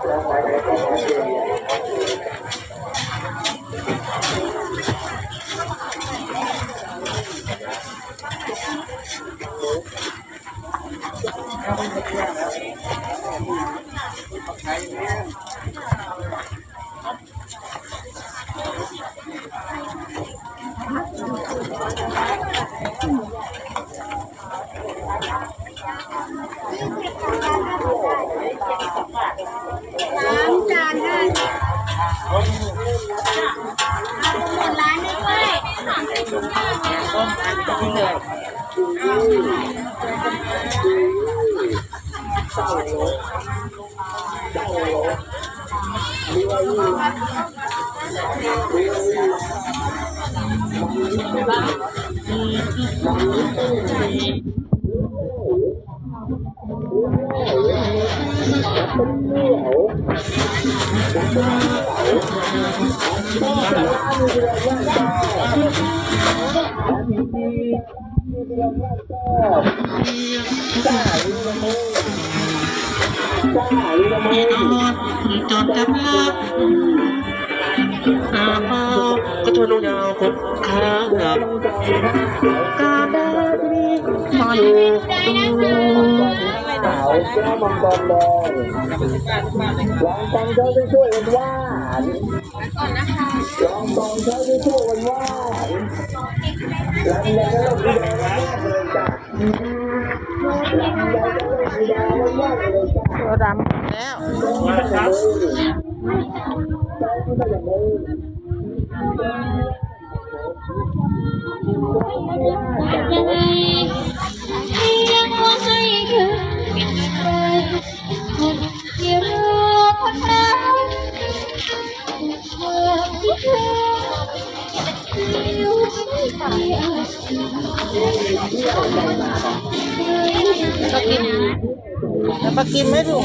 不能怀疑自己的 không cho chín người Thank you. จนจำลักอาเมาก็ทนยาวคบค้ากับการได้ที่นี่มาดูดู สาวแก้วมังกรแดงลองฟังเขาจะช่วยกันว่าลองฟังเขาจะช่วยกันว่าลำไยก็ต้องดูแลมากเลยจ้ะลำไยก็ต้องดูแลมากเลยจ้ะตัวดำแล้วยังไง ก็กินแล้วมากินไม่ถูก